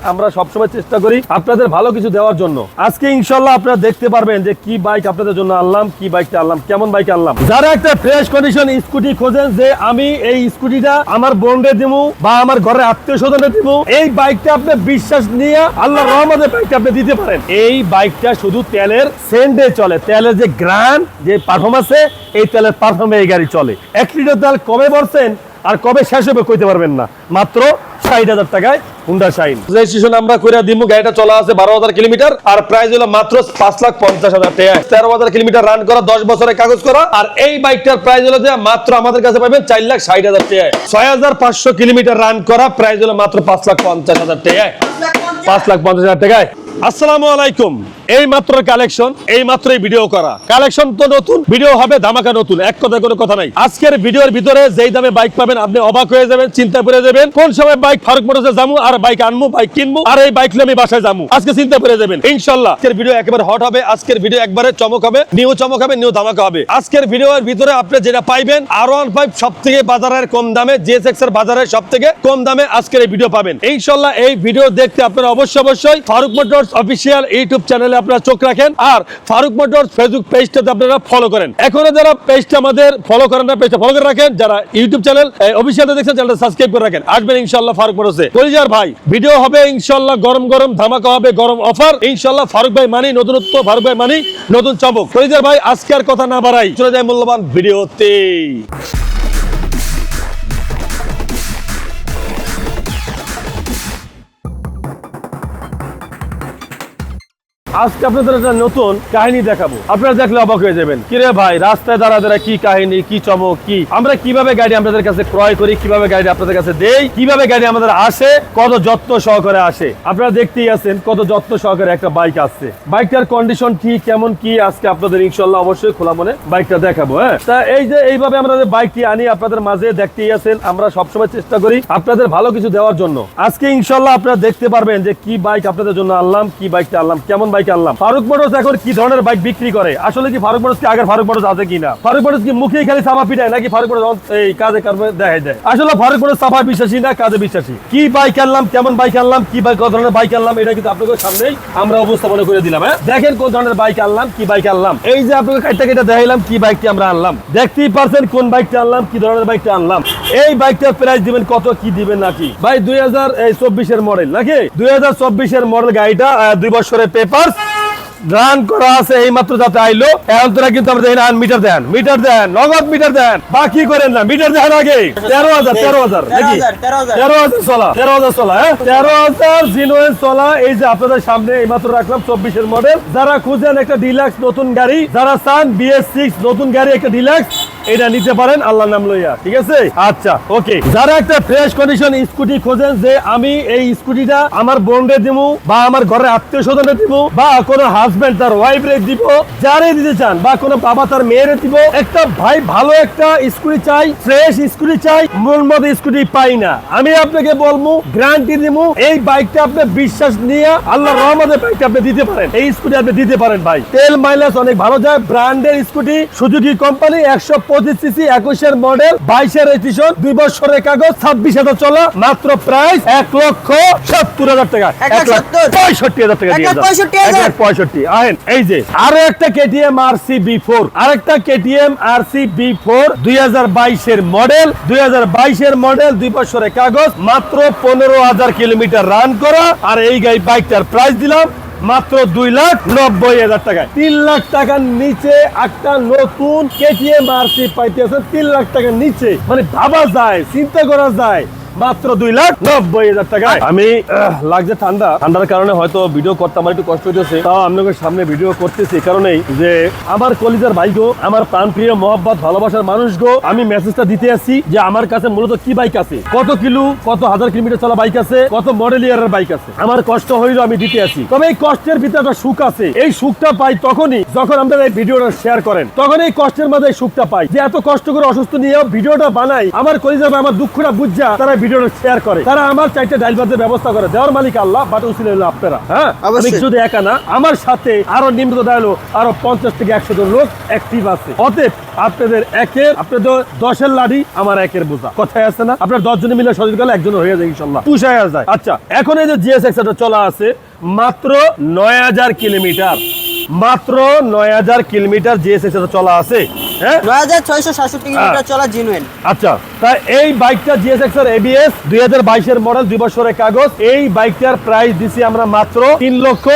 আমরা সবসময় চেষ্টা করি আপনাদের ভালো কিছু দেওয়ার জন্য। আজকে ইনশাল্লাহ আপনারা দেখতে পারবেন যে কি বাইক আপনাদের জন্য আনলাম, কি বাইকটা আনলাম, কেমন বাইক আনলাম। যারা একটা ফ্রেশ কন্ডিশন স্কুটি খোঁজেন যে আমি এই স্কুটিটা আমার বোনরে দিব বা আমার ঘরে আত্মীয় স্বজনে দিব এই বাইকটা আপনি বিশ্বাস নিয়ে আল্লাহ রহমতের বাইকটা আপনি দিতে পারেন। এই বাইকটা শুধু তেলের সেন্ডে চলে। তেলের যে গ্রান যে পারফরমেন্সে এই তেলের পারফর্মে এই গাড়ি চলে। এক লিটার তেল কবে ভরছেন আর কবে শেষ হবে কইতে পারবেন না। মাত্র ষাট হাজার টাকায় হুন্ডা শাইন রেজিস্ট্রেশন আমরা করে দিমু গাড়িটা চলা আছে বারো হাজার কিলোমিটার আর প্রাইস হলো মাত্র পাঁচ লাখ পঞ্চাশ হাজার টাকা। তেরো হাজার কিলোমিটার রান করা দশ বছরের কাগজ করা আর এই বাইকটার প্রাইস হলো যে মাত্র আমাদের কাছে পাবেন চার লাখ ষাট হাজার টাকা ছয় হাজার পাঁচশো কিলোমিটার রান করা প্রাইস হলো মাত্র পাঁচ লাখ পঞ্চাশ হাজার টাকায়। পাঁচ লাখ পঞ্চাশ হাজার টাকায়। আসসালামু আলাইকুম। এই মাত্র কালেকশন এই মাত্রই ভিডিও করা। কালেকশন তো নতুন ভিডিও হবে, ধামাকা নতুন। এক কথা কোনো কথা নাই। আজকের ভিডিওর ভিতরে যেই দামে বাইক পাবেন, আপনি অবাক হয়ে যাবেন চিন্তা করে যাবেন, কোন সময় বাইক ফারুক মোটরসে যাব আর বাইক আনব বাইক কিনবো, আর এই বাইক আমি বাসায় যাব। আজকে চিন্তা করে যাবেন। ইনশাল্লাহ আজকের ভিডিও একেবারে হট হবে, আজকের ভিডিও একবারে চমক হবে নিউ চমক হবে নিউ ধামাকা হবে। আজকের ভিডিওর ভিতরে আপনি যেটা পাইবেন আর ওয়ান ফাইভ সব থেকে বাজারের কম দামে জিএসএক্স এর বাজারের সব থেকে কম দামে আজকের এই ভিডিও পাবেন। ইনশাল্লাহ এই ভিডিও দেখতে আপনারা অবশ্যই অবশ্যই ফারুক মোটরস অফিসিয়াল ইউটিউব চ্যানেলে আপনারা চোখ রাখেন আর ফারুক মোটরস ফেসবুক পেজটাতে আপনারা ফলো করেন। এখনও যারা পেজটা আমাদের ফলো করেন না পেজটা ফলো করে রাখেন। যারা ইউটিউব চ্যানেল অফিসিয়াল দেখছেন চ্যানেলটা সাবস্ক্রাইব করে রাখেন। আসবেন ইনশাল্লাহ ফারুক মোটরসে পরিজার ভাই ভিডিও হবে ইনশাল্লাহ গরম গরম, ধামাকা হবে, গরম অফার ইনশাল্লাহ ফারুক ভাই মানি, নতুনত্ব ফারুক ভাই মানি, নতুন চমক। পরিজার ভাই, আজকে আর কথা না বাড়াই। চলে যায় মূল্যবান ভিডিওতে আজকে আপনাদের একটা নতুন কাহিনী দেখাবো। আপনারা দেখলে অবাক হয়ে যাবেন। কিরে ভাই, রাস্তায় দাঁড়া দাঁড়া কি কাহিনী, কি চমক, কি? আমরা কীভাবে গাড়ি আপনাদের কাছে ক্রয় করি, কীভাবে গাড়ি আপনাদের কাছে দেই, কীভাবে গাড়ি আমাদের আসে, কত যত্ন সহকারে আসে। আপনারা দেখতেই আছেন কত যত্ন সহকারে একটা বাইক আসছে। বাইকটার কন্ডিশন কি, কেমন, কি, আজকে আপনাদের ইনশাল্লাহ অবশ্যই খোলা মনে বাইকটা দেখাবো হ্যাঁ? তা এই যে এইভাবে আমরা বাইকটি আনি, আপনাদের মাঝে দেখতেই আছেন, আমরা সবসময় চেষ্টা করি আপনাদের ভালো কিছু দেওয়ার জন্য। আজকে ইনশাল্লাহ আপনারা দেখতে পারবেন যে কি বাইক আপনাদের জন্য আনলাম, কি বাইকটা আনলাম, কেমন বাইক আনলাম। ফারুক মোটরস এখন কি ধরনের বাইক বিক্রি করে? আসলে কি ফারুক মোটরস কি আগের ফারুক মোটরস আছে কিনা? ফারুক মোটরস কি মুখে খালি চাপা পিটায় নাকি ফারুক মোটরস এই কাজে কর্মে দেখা যায় আসলে ফারুক মোটরস চাপা বিশ্বাসী না কাজে বিশ্বাসী? কি বাইক আনলাম, কেমন বাইক আনলাম, কি বাইক কত ধরনের বাইক আনলাম, এটা কিন্তু আপনাদের সামনেই আমরা উপস্থাপনা করে দিলাম হ্যাঁ? দেখেন কোন ধরনের বাইক আনলাম, কি বাইক আনলাম। এই যে আপনাকে কাইটা কেটে দেখাইলাম, কি বাইকটি আমরা আনলাম। দেখতেই পারছেন কোন বাইকটা আনলাম, কি ধরনের বাইকটা আনলাম। এই বাইকটার প্রাইস দিবেন কত, কি দিবেন নাকি? ভাই, দুই হাজার চব্বিশের মডেল নাকি? দুই হাজার চব্বিশের মডেল গাড়িটা দুই বছরের পেপার রান করা আছে এই মাত্র যাতে আইলো। এখন তোরা কিন্তু আমরা দেখেন মিটার দেন মিটার দেন নগদ মিটার দেন বাকি করেন না মিটার দেন আগে। তেরো হাজার তেরো হাজার নাকি? 13,000, 13,000 তেরো হাজার চলা তেরো হাজার চলা হ্যাঁ? তেরো হাজার জিনোয়েন চলা এই যে আপনাদের সামনে এই মাত্র রাখলাম চব্বিশের মডেল যারা খুঁজেন একটা ডিলাক্স নতুন গাড়ি যারা চান বিএস সিক্স নতুন গাড়ি একটা ডিলাক্স এটা নিতে পারেন আল্লাহ নাম লইয়া, ঠিক আছে? আচ্ছা ওকে। যারা একটা ফ্রেশ কন্ডিশন স্কুটি খোঁজেন যে আমি এই স্কুটিটা আমার বোনরে দিব বা আমার ঘরের আত্মীয় স্বজনে দিব বা কোনো হাজবেন্ড তার ওয়াইফ রে দিব, যারে দিতে চান বা কোনো বাবা তার মেয়েরে দিব, একটা ভাই ভালো একটা স্কুটি চাই ফ্রেশ স্কুটি চাই, মন মতো স্কুটি পাই না। আমি আপনাকে বলব গ্যারান্টি দিব এই বাইকটা আপনি বিশ্বাস নিয়ে আল্লাহ রহমতের বাইকটা আপনি দিতে পারেন। এই স্কুটি আপনি দিতে পারেন ভাই। তেল মাইলেজ অনেক ভালো যায় ব্র্যান্ডের স্কুটি, সুজুকি কোম্পানি একশো পঁচিশ সিসি একুশের মডেল বাইশের রেজিস্ট্রেশন দুই বছরের কাগজ ছাব্বিশ হাজার চলা মাত্র প্রাইস এক লক্ষ সত্তর হাজার টাকা। এক লাখ পঁয়ষট্টি হাজার টাকা দিয়ে পঁয়ষট্টি আহেন এই যে আরও একটা KTM R C B four আরেকটা KTM R C B four দুই হাজার বাইশের মডেল দুই হাজার বাইশের মডেল দুই বছরের কাগজ মাত্র পনেরো হাজার কিলোমিটার রান করা আর এই গাড়ি বাইকটার প্রাইস দিলাম মাত্র দুই লাখ নব্বই হাজার টাকায়। তিন লাখ টাকার নিচে একটা নতুন কেটিএম আর সি পাইতেছে। তিন লাখ টাকার নিচে। মানে ভাবা যায়, চিন্তা করা যায়। মাত্র দুই লাখ নব্বই হাজার টাকায়। আমি লাগছে ঠান্ডা। ঠান্ডার কারণে হয়তো ভিডিও করতে আমার একটু কষ্ট হইতেছে। তাও আপনাদের সামনে ভিডিও করতেছি কারণেই যে আমার কলিজার ভাই গো, আমার প্রাণ প্রিয় মহব্বত, ভালোবাসার মানুষ গো, আমি মেসেজটা দিতে আসি যে আমার কাছে মূলত কি বাইক আছে? কত কিলো, কত হাজার কিলোমিটার চলা বাইক আছে, কত মডেল ইয়ারের বাইক আছে? আমার কষ্ট হইল আমি দিতে আসি। তবে এই কষ্টের ভিতরে একটা সুখ আছে। এই সুখটা পাই তখনই যখন আপনারা এই ভিডিওটা শেয়ার করেন। তখন এই কষ্টের মাঝে সুখটা পাই। যে এত কষ্ট করে অসুস্থ নিয়েও ভিডিওটা বানাই, আমার কলিজার ভাই আমার দুঃখটা বুঝা, তারা ভিডিওটা শেয়ার করে। তারা আমার চারটে ড্রাইভারদের ব্যবস্থা করে। দেওয়ার মালিক আল্লাহ বাট উচিত হলো আপনারা। হ্যাঁ? আমি শুধু একা না আমার সাথে আরও নিম্ন দাঁড়াল আরও পঞ্চাশ থেকে একশো জন লোক অ্যাক্টিভ আছে। অতএব আপনাদের একের আপনাদের দশের লাঠি আমার একের বোঝা। কথায় আছে না? আপনার দশ জনে মিলে সহযোগ করলে একজন হয়ে যায় ইনশাল্লাহ। পুষায় যায়। আচ্ছা এখন এই যে জিএস এক্সটা চলা আছে মাত্র নয় হাজার কিলোমিটার। মাত্র নয় হাজার কিলোমিটার জিএসএস চলা আছে। হ্যাঁ? নয় হাজার ছয়শো সাতষট্টি কিলোমিটার চলা জিনুয়েন আচ্ছা তাই এই বাইকটা জিএসএক্স এর এবিএস দুই হাজার বাইশের মডেল দুই বছরের কাগজ। এই বাইকটার প্রাইস দিছি আমরা মাত্র তিন লক্ষ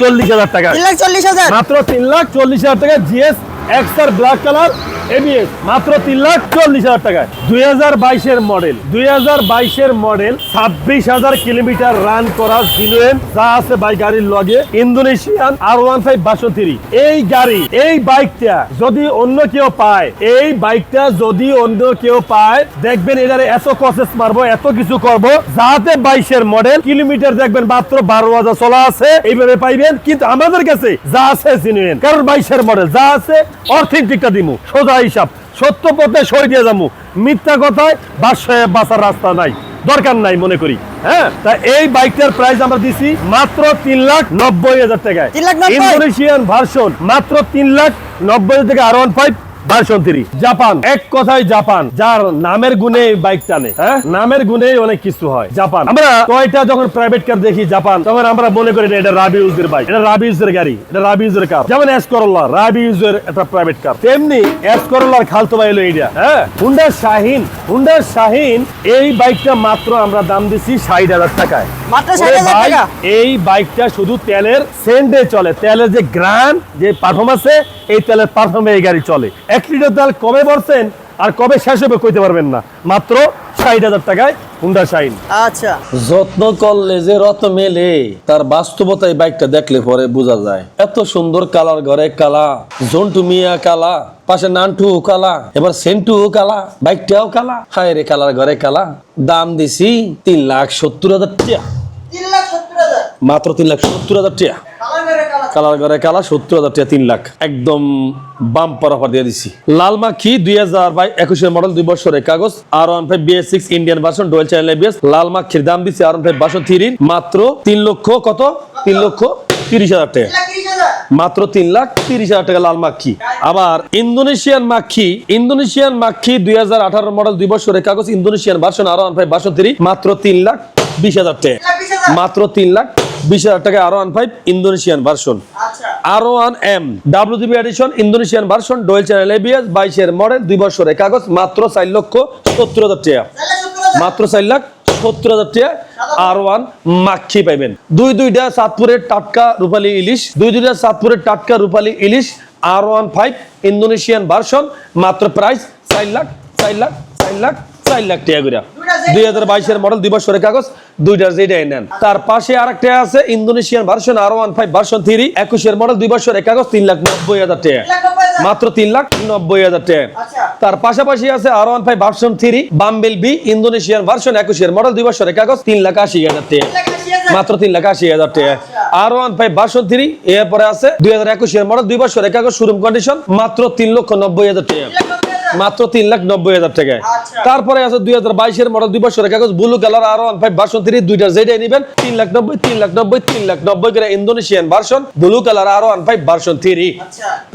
চল্লিশ হাজার টাকা তিন লাখ চল্লিশ হাজার? মাত্র তিন লাখ চল্লিশ হাজার টাকা GS X R black colour ABS মাত্র তিন লাখ চল্লিশ হাজার টাকায়। দুই বাইশের মডেল দুই হাজার বাইশের মডেল ছাব্বিশ হাজার কিলোমিটার রান করা জিনুয়েন যা আছে বাইক গাড়ির লগে ইন্দোনেশিয়ান আর ওয়ান ফাইভ বাষট্টি। এই গাড়ি, এই বাইকটা যদি অন্য কেউ পায়, এই বাইকটা যদি অন্য কেউ পায়, দেখবেন এটারে এত প্রসেস মারবো, এত কিছু করব, যাতে বাইশের মডেল কিলোমিটার দেখবেন মাত্র বারো হাজার চলা আছে। এইভাবে পাইবেন, কিন্তু আমাদের কাছে যা আছে জিনুয়েন কারণ বাইশের মডেল যা আছে অর্থেন্টিকটা দিমু সোজা হিসাব সত্য পথে সই দিয়ে যাব মিথ্যা কথায় বাসায় বাঁচার রাস্তা নাই দরকার নাই মনে করি হ্যাঁ? তা এই বাইকটার প্রাইস আমরা দিছি মাত্র তিন লাখ নব্বই হাজার টাকায়? ইন্দোনেশিয়ান ভার্সন মাত্র তিন লাখ নব্বই হাজার টাকা R one five version three, Japan. এক কথায় জাপান, যার নামের গুণে বাইক টানে হ্যাঁ? নামের অনেক কিছু হয়, জাপান। আমরা যখন প্রাইভেট কার দেখি জাপান, তখন আমরা মনে করি এটা রাবি ইউজের বাইক এটা রাবি ইউজের গাড়ি, এটা রাবি ইউজের কার যেমন এস করল্লা রাবি ইউজের একটা প্রাইভেট কার তেমনি এস করল্লার খালতো এইটা হ্যাঁ? হুন্ডা শাহিন হুন্ডা শাহিন এই বাইকটা মাত্র আমরা দাম দিছি ষাট হাজার টাকায়। এই বাইকটা শুধু তেলের সেন্ডে চলে। তেলের যে গ্রান যে পারফর্ম আছে এই তেলের পারফর্মে এই গাড়ি চলে। এক লিটার তেল কবে ভরছেন আর কবে শেষ হবে কইতে পারবেন না। মাত্র ষাট হাজার টাকায় হুন্ডা শাইন আচ্ছা। যত্ন করলে যে রত মেলে তার বাস্তবতা এই বাইকটা দেখলে পরে বোঝা যায়। এত সুন্দর কালার ঘরে কালা জন্টু মিয়া কালা পাশে নানটু কালা এবার সেন্টু কালা বাইকটাও কালা। হায় রে কালার ঘরে কালা। দাম দিছি তিন লাখ সত্তর হাজার টাকা তিন লাখ সত্তর হাজার মাত্র তিন লাখ সত্তর হাজার টাকা। কালার ঘরে কালা সত্তর হাজার টাকা, তিন লাখ। একদম বাম্পার অফার দিয়ে দিছি। লাল মাখি দুই হাজার বাই একুশের মডেল দুই বছরের কাগজ R one five BS six Indian version dual channel ABS লাল মাখির দাম দিচ্ছে R one five version three মাত্র তিন লক্ষ কত? তিন লক্ষ তিরিশ হাজার টাকা। মাত্র তিন লাখ তিরিশ হাজার টাকা লাল মাখি আবার ইন্দোনেশিয়ান মাখি ইন্দোনেশিয়ান মাখি দুই হাজার আঠারো মডেল দুই বছরের কাগজ, Indonesian version R one five version three মাত্র তিন লাখ বিশ হাজার টাকা। মাত্র তিন লাখ বিশ হাজার টাকা R one five Indonesian version R one M WGB edition Indonesian version dual channel ABS বাইশের মডেল দুই বছরের কাগজ মাত্র চার লক্ষ সত্তর হাজার টাকা। মাত্র চার লাখ সত্তর হাজার টাকা আর ওয়ান মাক্ষি পাইবেন। দুই দুইটা সাতপুরের টাটকা রূপালী ইলিশ দুই দুইটা সাতপুরের টাটকা রূপালী ইলিশ R one five Indonesian version মাত্র প্রাইস চার লাখ চার লাখ চার লাখ। চার লাখ টাকা করে দুই হাজার বাইশের মডেল দুই বছরের কাগজ দুইটা যেটাই নেন। তার পাশে আরেকটা আছে Indonesian version R one five version three একুশের মডেল দুই বছরের কাগজ তিন লাখ নব্বই হাজার টাকা। মাত্র তিন লাখ নব্বই হাজার টাকা। আচ্ছা। তার পাশাপাশি আছে R one five version three bumble bee Indonesian version একুশের মডেল দুই বছরের কাগজ তিন লাখ আশি হাজার টাকা। মাত্র তিন লাখ আশি হাজার টাকা। R one five version three এরপরে আছে দুই হাজার একুশের মডেল দুই বছরের কাগজ শোরুম কন্ডিশন মাত্র তিন লক্ষ নব্বই হাজার টাকা। মাত্র তিন লাখ নব্বই হাজার টাকায়। আচ্ছা। তারপরে আছে দুই হাজার বাইশের মডেল দুই বছরের কাগজ blue colour R one five version three দুইটা যেটাই নিবেন। তিন লাখ নব্বই তিন লাখ নব্বই তিন লাখ নব্বই করে Indonesian version blue colour R one five version three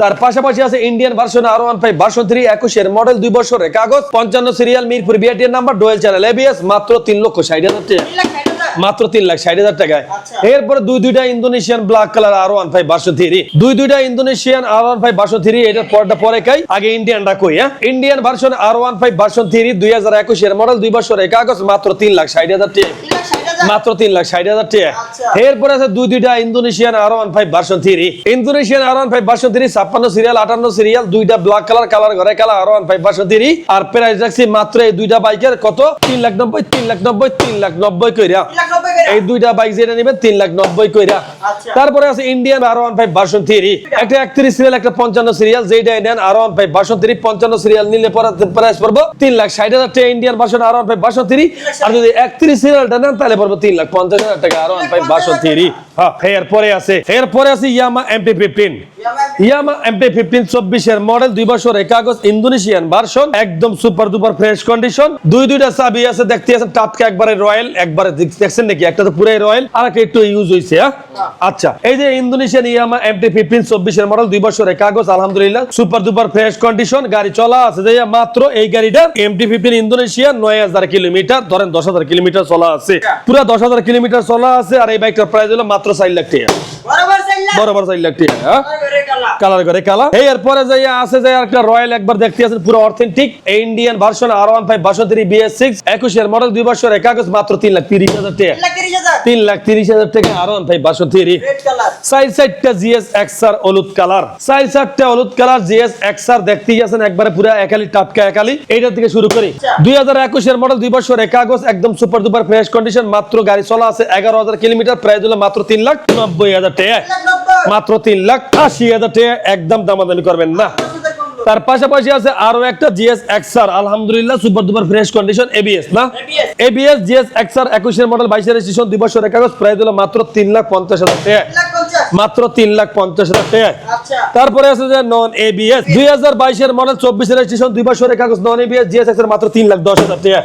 তার পাশাপাশি আছে Indian version R one five version three একুশের মডেল দুই বছরের কাগজ পঞ্চান্ন সিরিয়াল মিরপুর বিআরটিএর নাম্বার ডোয়েল চ্যানেল এবিএস মাত্র তিন লক্ষ ষাট হাজার টাকা। মাত্র তিন লাখ ষাট হাজার টাকায়। আচ্ছা। এরপরে দুই দুইটা Indonesian black colour R one five বাসো থ্রি দুই দুইটা ইন্দোনেশিয়ান আর ওয়ান ফাইভ বাসো থ্রি এটার পরটা পরে খাই আগে ইন্ডিয়ান কই হ্যাঁ? Indian version R one five version three দুই হাজার একুশের মডেল দুই বছর বছরের কাগজ মাত্র তিন লাখ ষাট হাজার টাকা। মাত্র তিন লাখ ষাট হাজার টাকা। আচ্ছা। এরপরে আছে দুই দুইটা Indonesian R one five version three Indonesian R one five version three ছাপ্পান্ন সিরিয়াল আটান্ন সিরিয়াল দুইটা ব্ল্যাক কালার কালার ঘরে colour R one five version three আর প্রাইস রাখছি মাত্র এই দুইটা বাইকের কত? তিন লাখ নব্বই তিন লাখ নব্বই তিন লাখ নব্বই কইরা। এই দুইটা বাইক যেটা নেবেন তিন লাখ নব্বই কইরা। আচ্ছা। তারপরে আছে Indian R one five version three একটা একত্রিশ সিরিয়াল একটা পঞ্চান্ন সিরিয়াল যেটা Indian R one five version three পঞ্চান্ন সিরিয়াল নিলে পরে প্রাইস পড়ব। তিন লাখ ষাট হাজার টাকা Indian version R one five version three আর যদি একত্রিশ সিরিয়ালটা নেন তাহলে পড়ব তিন লাখ পঞ্চাশ হাজার টাকা R one five version three হ্যাঁ এরপরে আছে। এরপরে আছে Yamaha MT fifteen Yamaha MP fifteen চব্বিশের মডেল দুই বছরের কাগজ ইন্দোনেশিয়ান ভার্সন একদম সুপার দুপার ফ্রেশ কন্ডিশন দুই দুইটা চাবি আছে দেখতে আছেন টাটকা একবারে রয়্যাল একবারে দেখছেন নাকি? একটা তো পুরাই রয়্যাল আর একটা একটু ইউজ হয়েছে হ্যাঁ? আচ্ছা এই যে ইন্দোনেশিয়ান ইয়ামা এমটি ফিফটিন চব্বিশের মডেল দুই বছরের কাগজ আলহামদুলিল্লাহ সুপার দুপার ফ্রেশ কন্ডিশন গাড়ি চলা আছে যে মাত্র এই গাড়িটা এমটি ফিফটিন ইন্দোনেশিয়া নয় হাজার কিলোমিটার ধরেন দশ হাজার কিলোমিটার চলা আছে। পুরো দশ হাজার কিলোমিটার চলা আছে আর এই বাইকটার প্রাইস হলো মাত্র চার লাখ টাকা। বরাবর চার লাখ টাকা হ্যাঁ? কালার করে কালার। এই এরপরে যাই আছে যে একটা রয়্যাল একবার দেখতে আছেন পুরো authentic Indian version R one five version three BS six একুশের মডেল দুই বছর কাগজ মাত্র তিন লাখ তিরিশ হাজার টাকা। তিন লাখ তিরিশ হাজার। টাকা আর one five version three side সাইডটা জিএস এক্সআর হলুদ কালার সাইড সাইডটা হলুদ কালার জিএস এক্সআর দেখতেই আছেন একবারে পুরো একালি টাটকা একালি। এইটার থেকে শুরু করি। আচ্ছা। দুই হাজার একুশের মডেল দুই বছর কাগজ একদম সুপার দুপার ফ্রেশ কন্ডিশন মাত্র গাড়ি চলা আছে এগারো হাজার কিলোমিটার প্রাইস হলো মাত্র তিন লাখ নব্বই হাজার টাকা। মাত্র তিন লাখ আশি হাজার টাকা একদম দামাদামি করবেন না। তার পাশাপাশি আছে আরও একটা জিএস এক্সআর আলহামদুলিল্লাহ super duper fresh condition ABS না? এবিএস জিএস এক্সআর একুশের মডেল বাইশের স্টেশন দুই বছরের কাগজ প্রায় দিল মাত্র তিন লাখ পঞ্চাশ হাজার টাকা। মাত্র তিন লাখ পঞ্চাশ হাজার টাকা আচ্ছা। তারপরে আছে যে নন এবিএস দুই হাজার বাইশের মডেল চব্বিশের রেজিস্ট্রেশন দুই বছরের কাগজ নন এবিএস জিএস এক্সআর মাত্র তিন লাখ দশ হাজার টাকা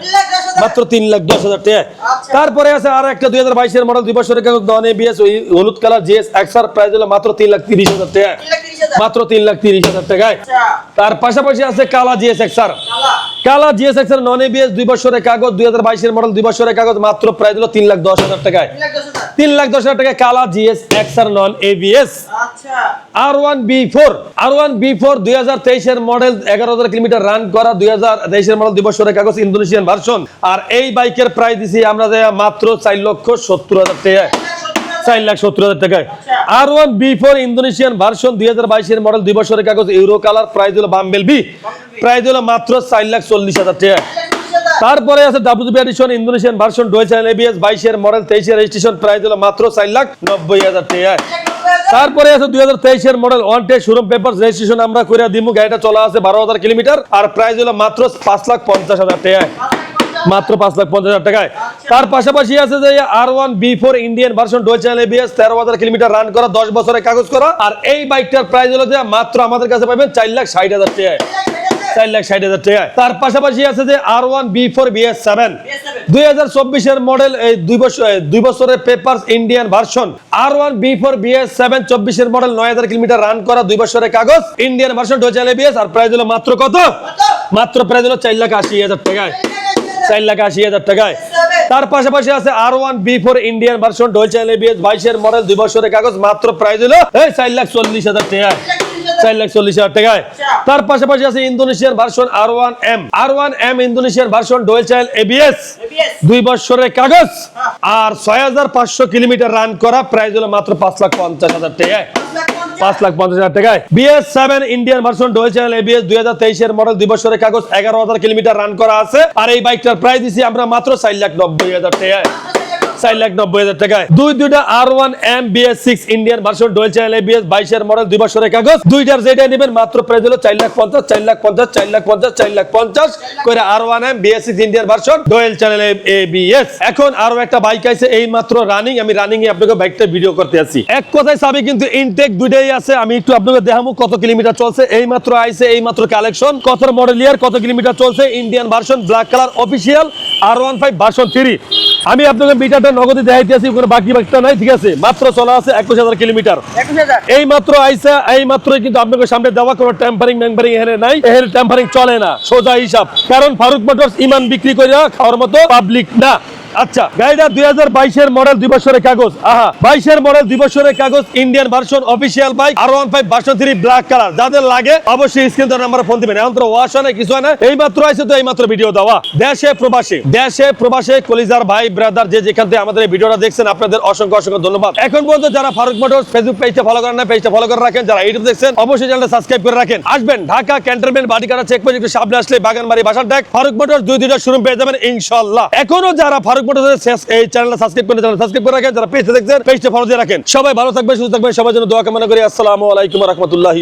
মাত্র তিন লাখ দশ হাজার টাকা আচ্ছা। তারপরে আছে আর একটা দুই হাজার বাইশের মডেল দুই বছরের কাগজ নন এবিএস ওই হলুদ কালার জিএস এক্সআর প্রাইস হলো মাত্র তিন লাখ তিরিশ হাজার টাকা মাত্র তিন লাখ তিরিশ হাজার টাকায়। আচ্ছা। তার পাশাপাশি আছে কালা জিএস এক্সআর কালা জিএস এক্সআর নন এবিএস দুই বছরের কাগজ দুই হাজার বাইশের মডেল দুই বছরের কাগজ মাত্র প্রায় দিল তিন লাখ দশ হাজার টাকায়। তিন লাখ দশ হাজার? টাকায় কালা GS XR non ABS R one B four R one B four দুই হাজার তেইশের মডেল এগারো হাজার কিলোমিটার রান করা দুই হাজার তেইশের মডেল দুই বছরের কাগজ ইন্দোনেশিয়ান ভার্সন আর এই বাইকের প্রাইস দিছি আমরা মাত্র চার লক্ষ সত্তর হাজার টাকায়। চার লাখ সত্তর হাজার টাকায়। আর one B four Indonesian version দুই হাজার বাইশের মডেল দুই বছরের কাগজ ইউরো কালার প্রাইস হলো বাম্বেল বি প্রাইস হলো মাত্র চার লাখ চল্লিশ হাজার টাকা। তারপরে আছে WB edition Indonesian version dual channel ABS বাইশের মডেল তেইশের রেজিস্ট্রেশন প্রাইস হলো মাত্র চার লাখ নব্বই হাজার টাকা। তারপরে আছে দুই হাজার তেইশের model one tech showroom paper registration আমরা করে দিমু, গাড়িটা চলা আছে বারো হাজার কিলোমিটার, আর প্রাইস হলো মাত্র পাঁচ লাখ পঞ্চাশ হাজার টাকা মাত্র পাঁচ লাখ পঞ্চাশ হাজার টাকায়। তার পাশাপাশি আছে যে R one B four Indian version dual channel ABS তেরো হাজার কিলোমিটার রান করা দশ বছরের কাগজ করা। আর এই বাইকটার প্রাইস হলো যে মাত্র আমাদের কাছে পাবেন চার লাখ ষাট হাজার টাকায়। চার লাখ ষাট হাজার টাকায়। তার পাশাপাশি আছে যে R one B four BS seven দুই হাজার চব্বিশের মডেল এই দুই বছর দুই বছরের paper Indian version R one B four BS seven চব্বিশের মডেল নয় হাজার কিলোমিটার রান করা দুই বছরের কাগজ। ইন্ডিয়ান ভার্সন ডোজাল এবিএস আর প্রাইস হলো মাত্র কত? মাত্র প্রাইস হলো চার লাখ আশি হাজার টাকায়। চার লাখ আশি হাজার টাকায়। তার পাশাপাশি আছে R one B four Indian version dual ABS বাইশের মডেল দুই বছরের কাগজ মাত্র প্রাইস হলো এই চার লাখ চল্লিশ হাজার টাকায়। চার লাখ চল্লিশ হাজার টাকায়। তার পাশাপাশি আছে Indonesian version R one M R one M Indonesian version dual channel ABS দুই বছরের কাগজ। আর ছয় হাজার পাঁচশো কিলোমিটার রান করা প্রাইস হলো মাত্র পাঁচ লাখ পঞ্চাশ হাজার টাকায়। পাঁচ লাখ পঞ্চাশ হাজার টাকায়। BS seven Indian version dual channel ABS দুই হাজার তেইশের মডেল দুই বছরের কাগজ, এগারো হাজার কিলোমিটার রান করা আছে। আর এই বাইকটার প্রাইস দিছি আমরা মাত্র চার লাখ নব্বই হাজার টাকায়। করতে আছি এক কিন্তু ইনটেক দুইটাই আছে, আমি আপনাকে কত কিলোমিটার চলছে। এই মাত্র এই মাত্র কালেকশন কত মডেল ইয়ার কত কিলোমিটার চলছে? Indian version black colour official R one five version three আমি আপনাকে মিটারটা নগদে দেখাইতে আছি কোনো বাকি বাকিটা নাই ঠিক আছে? মাত্র চলা আছে একুশ হাজার কিলোমিটার। এই মাত্র আইসা এই মাত্র কিন্তু আপনাকে সামনে দেওয়া কোনো টেম্পারিং ম্যাম্পারিং এখানে নাই। এখানে টেম্পারিং চলে না সোজা হিসাব। কারণ ফারুক মোটরস ইমান বিক্রি করে খাওয়ার মতো পাবলিক না। আচ্ছা গাড়িটা দুই হাজার বাইশের মডেল দুই বছরের কাগজ। আহা, বাইশের মডেল দুই বছরের কাগজ Indian version official bike R one five version three black colour যাদের লাগে, অবশ্যই স্ক্রিন ফোন দিবেন। এখন তো ওয়াশ হয় না কিছু হয় না আইসে তো ভিডিও দেওয়া। দেশে প্রবাসে, দেশে কলিজার ভাই ব্রাদার যে যেখান থেকে আমাদের এই ভিডিওটা দেখছেন, আপনাদের অসংখ্য অসংখ্য ধন্যবাদ। এখন পর্যন্ত যারা ফারুক মোটরস ফেসবুক পেজটা ফলো করেন না পেজটা ফলো করে রাখেন। যারা ইউটিউব দেখছেন, অবশ্যই চ্যানেলটা সাবস্ক্রাইব করে রাখেন। আসবেন ঢাকা ক্যান্টনমেন্ট চেক পোস্ট একটু সামনে আসলে বাগানবাড়ি বাসার ফারুক মোটরস দুই দুইটা শোরুম পেয়ে যাবেন ইনশাল্লাহ এখনও যারা ফারুক চ্যানেল রাখেন, যারা রাখেন। সবাই ভালো থাকবে সুস্থ থাকবে সবাই জন্য দোয়া কামনা করি। আসসালামু আলাইকুম রহমতুল্লাহি